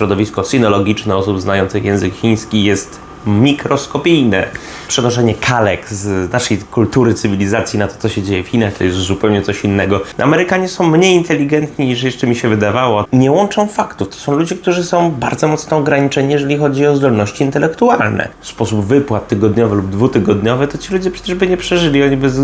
Środowisko sinologiczne osób znających język chiński jest mikroskopijne. Przenoszenie kalek z naszej kultury, cywilizacji na to, co się dzieje w Chinach, to jest zupełnie coś innego. Amerykanie są mniej inteligentni niż jeszcze mi się wydawało. Nie łączą faktów. To są ludzie, którzy są bardzo mocno ograniczeni, jeżeli chodzi o zdolności intelektualne. Sposób wypłat tygodniowy lub dwutygodniowy, to ci ludzie przecież by nie przeżyli, oni by z,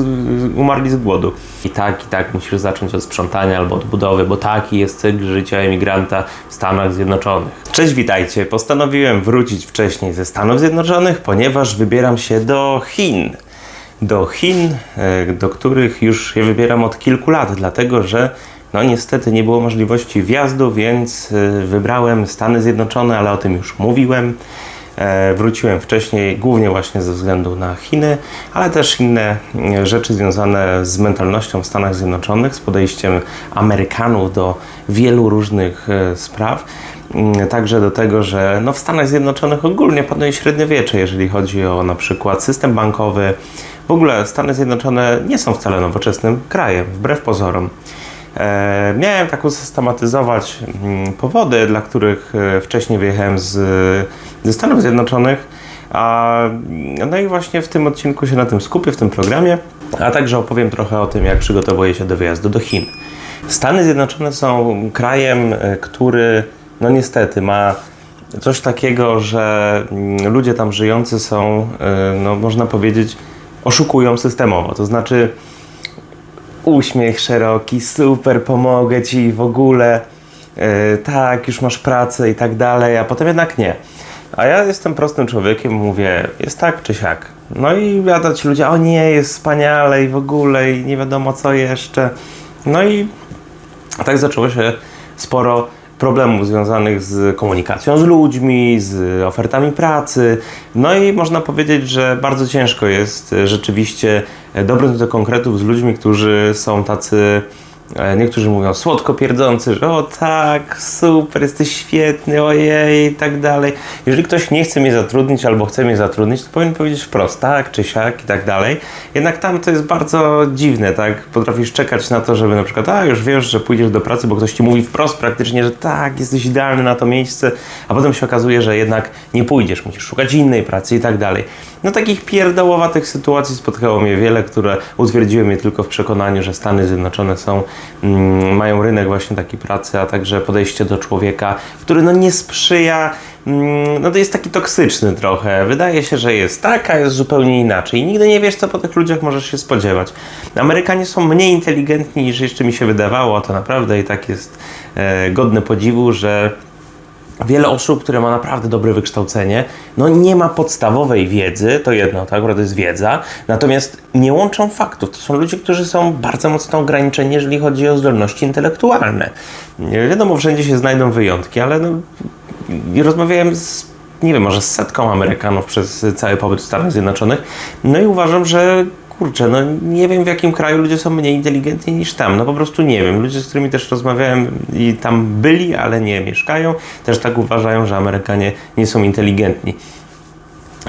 umarli z głodu. I tak, i tak musisz zacząć od sprzątania albo od budowy, bo taki jest cykl życia emigranta w Stanach Zjednoczonych. Cześć, witajcie. Postanowiłem wrócić wcześniej ze Stanów Zjednoczonych, ponieważ wybieram się do Chin. Do Chin, e, do których już się wybieram od kilku lat, dlatego że no niestety nie było możliwości wjazdu, więc e, wybrałem Stany Zjednoczone, ale o tym już mówiłem. E, Wróciłem wcześniej głównie właśnie ze względu na Chiny, ale też inne rzeczy związane z mentalnością w Stanach Zjednoczonych, z podejściem Amerykanów do wielu różnych spraw. Mm, Także do tego, że no w Stanach Zjednoczonych ogólnie panuje średniowiecze, jeżeli chodzi o na przykład system bankowy. W ogóle Stany Zjednoczone nie są wcale nowoczesnym krajem, wbrew pozorom. E, miałem tak usystematyzować mm, powody, dla których e, wcześniej wyjechałem z, ze Stanów Zjednoczonych. A, no i właśnie w tym odcinku się na tym skupię, w tym programie, a także opowiem trochę o tym, jak przygotowuję się do wyjazdu do Chin. Stany Zjednoczone są krajem, e, który no niestety ma coś takiego, że mm, ludzie tam żyjący są, e, no można powiedzieć, oszukują systemowo. To znaczy uśmiech szeroki, super, pomogę ci w ogóle, e, tak, już masz pracę i tak dalej, a potem jednak nie. A ja jestem prostym człowiekiem, mówię, jest tak czy siak. No i ci ludzie, o nie, jest wspaniale i w ogóle i nie wiadomo co jeszcze. No i tak zaczęło się sporo problemów związanych z komunikacją z ludźmi, z ofertami pracy. No i można powiedzieć, że bardzo ciężko jest rzeczywiście dobrnąć do konkretów z ludźmi, którzy są tacy. E, Niektórzy mówią słodko pierdzący, że o tak, super, jesteś świetny, ojej i tak dalej. Jeżeli ktoś nie chce mnie zatrudnić albo chce mnie zatrudnić, to powinien powiedzieć wprost, tak czy siak i tak dalej. Jednak tam to jest bardzo dziwne, tak? Potrafisz czekać na to, żeby na przykład, a już wiesz, że pójdziesz do pracy, bo ktoś ci mówi wprost praktycznie, że tak, jesteś idealny na to miejsce, a potem się okazuje, że jednak nie pójdziesz, musisz szukać innej pracy i tak dalej. No takich pierdołowatych sytuacji spotkało mnie wiele, które utwierdziły mnie tylko w przekonaniu, że Stany Zjednoczone są, mm, mają rynek właśnie takiej pracy, a także podejście do człowieka, który no nie sprzyja, mm, no to jest taki toksyczny trochę. Wydaje się, że jest tak, a jest zupełnie inaczej. Nigdy nie wiesz, co po tych ludziach możesz się spodziewać. Amerykanie są mniej inteligentni niż jeszcze mi się wydawało, a to naprawdę i tak jest e, godne podziwu, że wiele osób, które ma naprawdę dobre wykształcenie, no nie ma podstawowej wiedzy, to jedno, tak, akurat to jest wiedza, natomiast nie łączą faktów. To są ludzie, którzy są bardzo mocno ograniczeni, jeżeli chodzi o zdolności intelektualne. Nie Wiadomo, wszędzie się znajdą wyjątki, ale no, rozmawiałem z nie wiem, może z setką Amerykanów przez cały pobyt w Stanach Zjednoczonych. No i uważam, że kurczę, no nie wiem w jakim kraju ludzie są mniej inteligentni niż tam. No po prostu nie wiem. Ludzie, z którymi też rozmawiałem i tam byli, ale nie mieszkają, też tak uważają, że Amerykanie nie są inteligentni.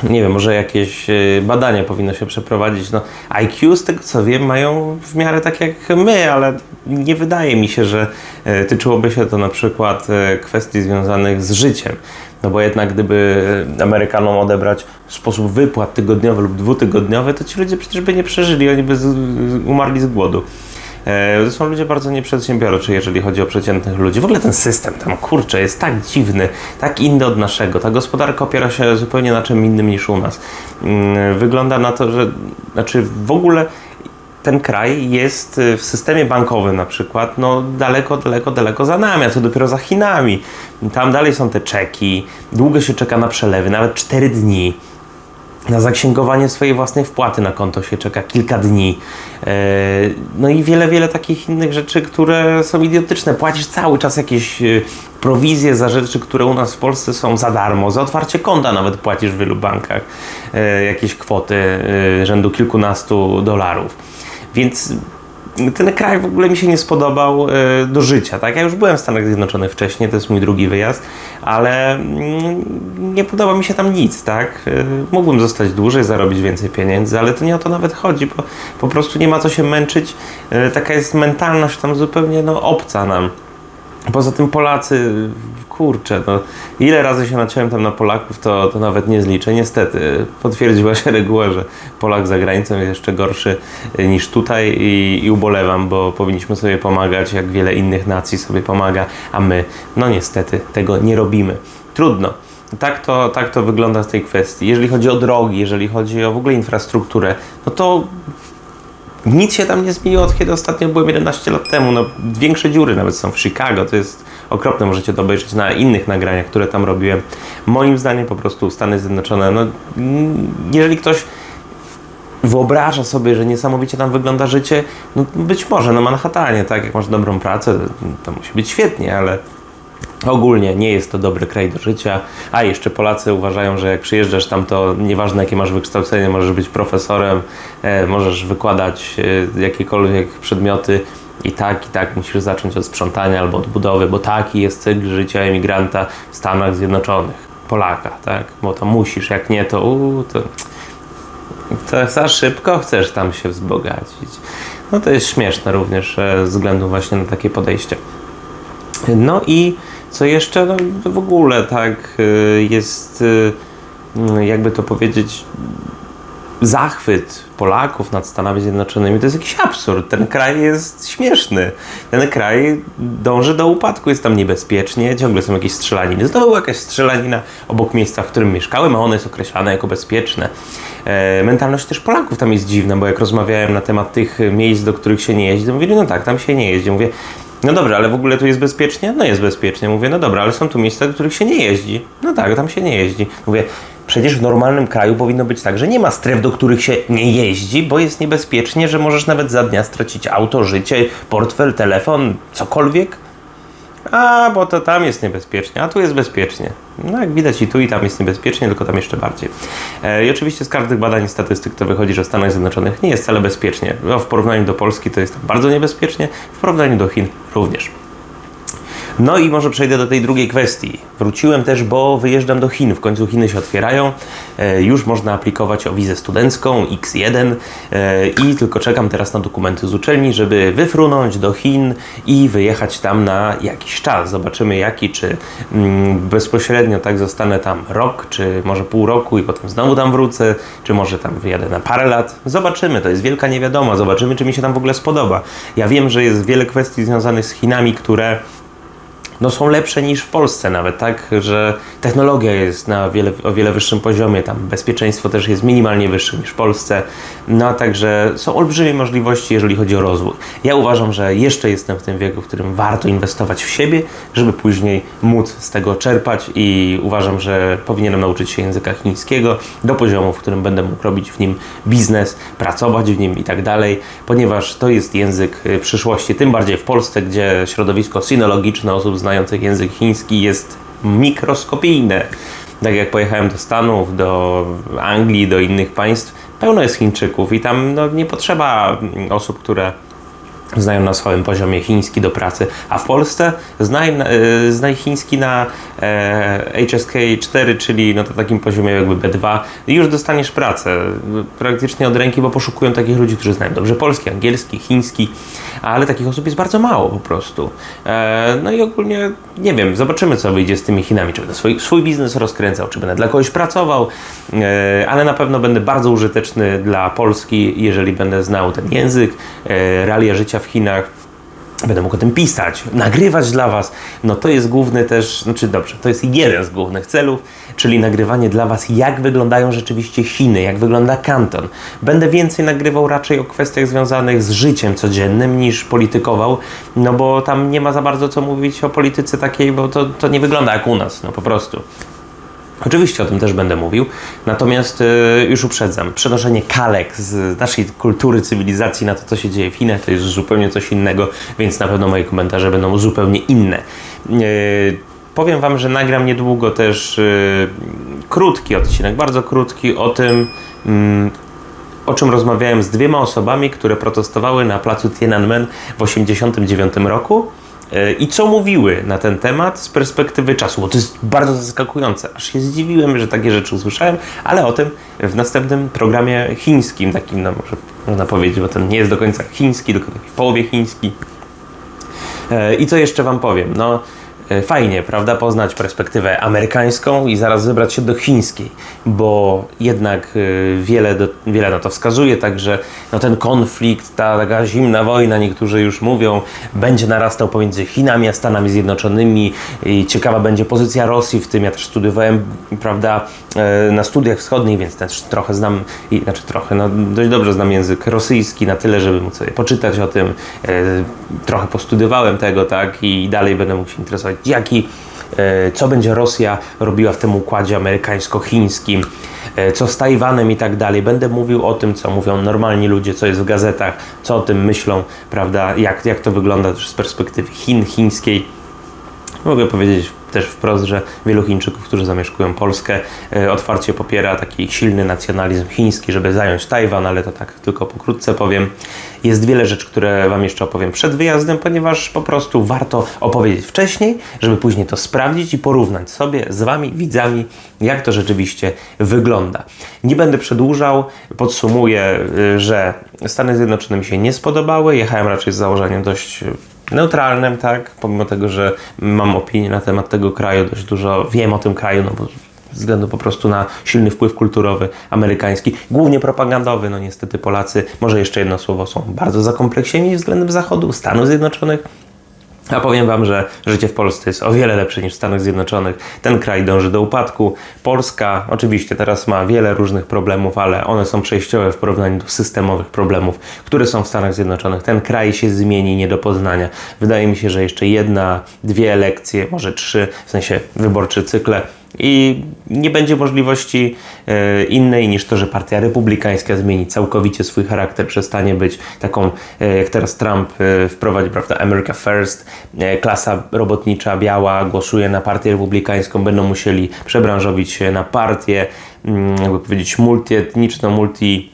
Nie wiem, może jakieś e, badania powinno się przeprowadzić. No, IQ, z tego co wiem, mają w miarę tak jak my, ale nie wydaje mi się, że e, tyczyłoby się to na przykład e, kwestii związanych z życiem. No bo jednak gdyby Amerykanom odebrać sposób wypłat tygodniowy lub dwutygodniowy, to ci ludzie przecież by nie przeżyli, oni by z, umarli z głodu. E, To są ludzie bardzo nieprzedsiębiorczy, jeżeli chodzi o przeciętnych ludzi. W ogóle ten system tam, kurczę, jest tak dziwny, tak inny od naszego. Ta gospodarka opiera się zupełnie na czym innym niż u nas. Mm, Wygląda na to, że znaczy w ogóle ten kraj jest y, w systemie bankowym na przykład, no daleko, daleko, daleko za nami, a co dopiero za Chinami. Tam dalej są te czeki, długo się czeka na przelewy, nawet 4 dni. Na zaksięgowanie swojej własnej wpłaty na konto się czeka kilka dni. E, No i wiele, wiele takich innych rzeczy, które są idiotyczne. Płacisz cały czas jakieś e, prowizje za rzeczy, które u nas w Polsce są za darmo. Za otwarcie konta nawet płacisz w wielu bankach e, jakieś kwoty rzędu kilkunastu dolarów. Więc ten kraj w ogóle mi się nie spodobał e, do życia. Tak? Ja już byłem w Stanach Zjednoczonych wcześniej, to jest mój drugi wyjazd, ale mm, nie podoba mi się tam nic. Tak? E, Mógłbym zostać dłużej, zarobić więcej pieniędzy, ale to nie o to nawet chodzi, bo po prostu nie ma co się męczyć. E, Taka jest mentalność tam zupełnie no, obca nam. Poza tym Polacy, kurczę, no ile razy się naciąłem tam na Polaków, to, to nawet nie zliczę. Niestety, potwierdziła się reguła, że Polak za granicą jest jeszcze gorszy y, niż tutaj i, i ubolewam, bo powinniśmy sobie pomagać, jak wiele innych nacji sobie pomaga, a my, no niestety, tego nie robimy. Trudno. Tak to, tak to wygląda z tej kwestii. Jeżeli chodzi o drogi, jeżeli chodzi o w ogóle infrastrukturę, no to nic się tam nie zmieniło od kiedy ostatnio byłem 11 lat temu. No, większe dziury nawet są w Chicago. To jest okropne. Możecie to obejrzeć na innych nagraniach, które tam robiłem. Moim zdaniem po prostu Stany Zjednoczone, no, jeżeli ktoś wyobraża sobie, że niesamowicie tam wygląda życie, no być może na Manhattanie, tak, jak masz dobrą pracę, to musi być świetnie, ale Ogólnie nie jest to dobry kraj do życia, a jeszcze Polacy uważają, że jak przyjeżdżasz tam, to nieważne jakie masz wykształcenie, możesz być profesorem, e, możesz wykładać e, jakiekolwiek przedmioty i tak, i tak musisz zacząć od sprzątania albo od budowy, bo taki jest cykl życia emigranta w Stanach Zjednoczonych, Polaka, tak, bo to musisz, jak nie to, uu, to, to za szybko chcesz tam się wzbogacić. No to jest śmieszne również e, ze względu właśnie na takie podejście. No i co jeszcze? No, w ogóle tak y, jest, y, jakby to powiedzieć, zachwyt Polaków nad Stanami Zjednoczonymi to jest jakiś absurd. Ten kraj jest śmieszny. Ten kraj dąży do upadku, jest tam niebezpiecznie, ciągle są jakieś strzelaniny. Znowu jakaś strzelanina obok miejsca, w którym mieszkałem, a ono jest określane jako bezpieczne. E, mentalność też Polaków tam jest dziwna, bo jak rozmawiałem na temat tych miejsc, do których się nie jeździ, to mówili, no tak, tam się nie jeździ. Mówię, no dobra, ale w ogóle tu jest bezpiecznie? No jest bezpiecznie. Mówię, no dobra, ale są tu miejsca, do których się nie jeździ. No tak, tam się nie jeździ. Mówię, przecież w normalnym kraju powinno być tak, że nie ma stref, do których się nie jeździ, bo jest niebezpiecznie, że możesz nawet za dnia stracić auto, życie, portfel, telefon, cokolwiek. A, bo to tam jest niebezpiecznie, a tu jest bezpiecznie. No jak widać i tu i tam jest niebezpiecznie, tylko tam jeszcze bardziej. E, I oczywiście z każdych badań i statystyk to wychodzi, że w Stanach Zjednoczonych nie jest wcale bezpiecznie. No, w porównaniu do Polski to jest bardzo niebezpiecznie, w porównaniu do Chin również. No i może przejdę do tej drugiej kwestii. Wróciłem też, bo wyjeżdżam do Chin. W końcu Chiny się otwierają. E, już można aplikować o wizę studencką X1 e, i tylko czekam teraz na dokumenty z uczelni, żeby wyfrunąć do Chin i wyjechać tam na jakiś czas. Zobaczymy jaki, czy mm, bezpośrednio tak zostanę tam rok, czy może pół roku i potem znowu tam wrócę, czy może tam wyjadę na parę lat. Zobaczymy, to jest wielka niewiadoma. Zobaczymy, czy mi się tam w ogóle spodoba. Ja wiem, że jest wiele kwestii związanych z Chinami, które no, są lepsze niż w Polsce nawet, tak, że technologia jest na wiele, o wiele wyższym poziomie, tam bezpieczeństwo też jest minimalnie wyższe niż w Polsce, no a także są olbrzymie możliwości, jeżeli chodzi o rozwój. Ja uważam, że jeszcze jestem w tym wieku, w którym warto inwestować w siebie, żeby później móc z tego czerpać i uważam, że powinienem nauczyć się języka chińskiego do poziomu, w którym będę mógł robić w nim biznes, pracować w nim i tak dalej, ponieważ to jest język y, przyszłości, tym bardziej w Polsce, gdzie środowisko sinologiczne osób znających język chiński jest mikroskopijne. Tak jak pojechałem do Stanów, do Anglii, do innych państw, pełno jest Chińczyków i tam no, nie potrzeba osób, które znają na swoim poziomie chiński do pracy, a w Polsce znaj, e, znaj chiński na e, HSK 4, czyli na takim poziomie jakby B2 i już dostaniesz pracę. Praktycznie od ręki, bo poszukują takich ludzi, którzy znają dobrze polski, angielski, chiński, ale takich osób jest bardzo mało po prostu. E, no i ogólnie nie wiem, zobaczymy co wyjdzie z tymi Chinami, czy będę swój, swój biznes rozkręcał, czy będę dla kogoś pracował, ale na pewno będę bardzo użyteczny dla Polski, jeżeli będę znał ten język, realia życia w Chinach. Będę mógł o tym pisać, nagrywać dla Was. No to jest główny też, znaczy dobrze, to jest jeden z głównych celów, czyli nagrywanie dla Was, jak wyglądają rzeczywiście Chiny, jak wygląda kanton. Będę więcej nagrywał raczej o kwestiach związanych z życiem codziennym niż politykował, no bo tam nie ma za bardzo co mówić o polityce takiej, bo to, to nie wygląda jak u nas, no po prostu. Oczywiście o tym też będę mówił, natomiast y, już uprzedzam, przenoszenie kalek z naszej kultury, cywilizacji na to, co się dzieje w Chinach, to jest zupełnie coś innego, więc na pewno moje komentarze będą zupełnie inne. Y, powiem Wam, że nagram niedługo też y, krótki odcinek, bardzo krótki, o tym, mm, o czym rozmawiałem z dwiema osobami, które protestowały na placu Tiananmen w 1989 roku i co mówiły na ten temat z perspektywy czasu, bo to jest bardzo zaskakujące. Aż się zdziwiłem, że takie rzeczy usłyszałem, ale o tym w następnym programie chińskim, takim, no może można powiedzieć, bo ten nie jest do końca chiński, tylko w połowie chiński. E, I co jeszcze Wam powiem? No, e, fajnie, prawda, poznać perspektywę amerykańską i zaraz wybrać się do chińskiej, bo jednak e, wiele, do, wiele na to wskazuje, także no, ten konflikt, ta taka zimna wojna, niektórzy już mówią, będzie narastał pomiędzy Chinami a Stanami Zjednoczonymi i ciekawa będzie pozycja Rosji w tym. Ja też studiowałem, prawda, e, na studiach wschodnich, więc też trochę znam, i, znaczy trochę, no dość dobrze znam język rosyjski na tyle, żeby móc sobie poczytać o tym. E, trochę postudiowałem tego, tak, i dalej będę mógł się interesować, jaki, e, co będzie Rosja robiła w tym układzie amerykańsko-chińskim, e, co z Tajwanem i tak dalej. Będę mówił o tym, co mówią normalni ludzie, co jest w gazetach, co o tym myślą, prawda, jak, jak to wygląda też z perspektywy Chin, chińskiej. Mogę powiedzieć też wprost, że wielu Chińczyków, którzy zamieszkują Polskę, e, otwarcie popiera taki silny nacjonalizm chiński, żeby zająć Tajwan, ale to tak tylko pokrótce powiem. Jest wiele rzeczy, które Wam jeszcze opowiem przed wyjazdem, ponieważ po prostu warto opowiedzieć wcześniej, żeby później to sprawdzić i porównać sobie z Wami, widzami, jak to rzeczywiście wygląda. Nie będę przedłużał, podsumuję, y, że Stany Zjednoczone mi się nie spodobały. Jechałem raczej z założeniem dość neutralnym, tak? Pomimo tego, że mam opinię na temat tego kraju, dość dużo wiem o tym kraju, no bo ze względu po prostu na silny wpływ kulturowy amerykański, głównie propagandowy, no niestety Polacy, może jeszcze jedno słowo, są bardzo zakompleksieni względem Zachodu, Stanów Zjednoczonych, a powiem Wam, że życie w Polsce jest o wiele lepsze niż w Stanach Zjednoczonych. Ten kraj dąży do upadku. Polska oczywiście teraz ma wiele różnych problemów, ale one są przejściowe w porównaniu do systemowych problemów, które są w Stanach Zjednoczonych. Ten kraj się zmieni nie do poznania. Wydaje mi się, że jeszcze jedna, dwie elekcje, może trzy, w sensie wyborcze cykle i nie będzie możliwości e, innej niż to, że partia republikańska zmieni całkowicie swój charakter, przestanie być taką, e, jak teraz Trump e, wprowadzi, prawda, America First, klasa robotnicza biała głosuje na partię republikańską, będą musieli przebranżowić się na partię, mm, jakby powiedzieć, multietniczną, multi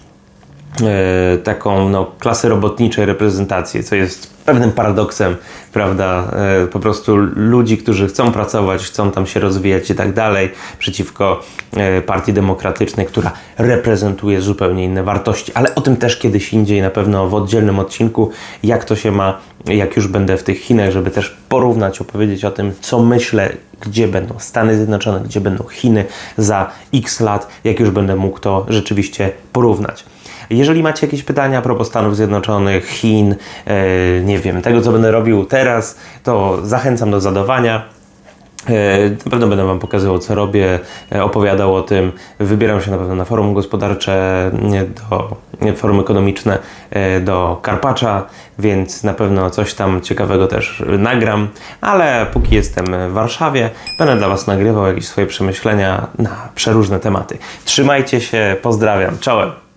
taką no, klasy robotniczej reprezentację, co jest pewnym paradoksem, prawda, e, po prostu ludzi, którzy chcą pracować, chcą tam się rozwijać i tak dalej, przeciwko e, Partii Demokratycznej, która reprezentuje zupełnie inne wartości, ale o tym też kiedyś indziej, na pewno w oddzielnym odcinku, jak to się ma, jak już będę w tych Chinach, żeby też porównać, opowiedzieć o tym, co myślę, gdzie będą Stany Zjednoczone, gdzie będą Chiny za x lat, jak już będę mógł to rzeczywiście porównać. Jeżeli macie jakieś pytania a propos Stanów Zjednoczonych, Chin, e, nie wiem, tego co będę robił teraz, to zachęcam do zadawania. E, Na pewno będę Wam pokazywał, co robię, e, opowiadał o tym. Wybieram się na pewno na forum gospodarcze, do, nie, forum ekonomiczne do Karpacza, więc na pewno coś tam ciekawego też nagram. Ale póki jestem w Warszawie, będę dla Was nagrywał jakieś swoje przemyślenia na przeróżne tematy. Trzymajcie się, pozdrawiam, czołem!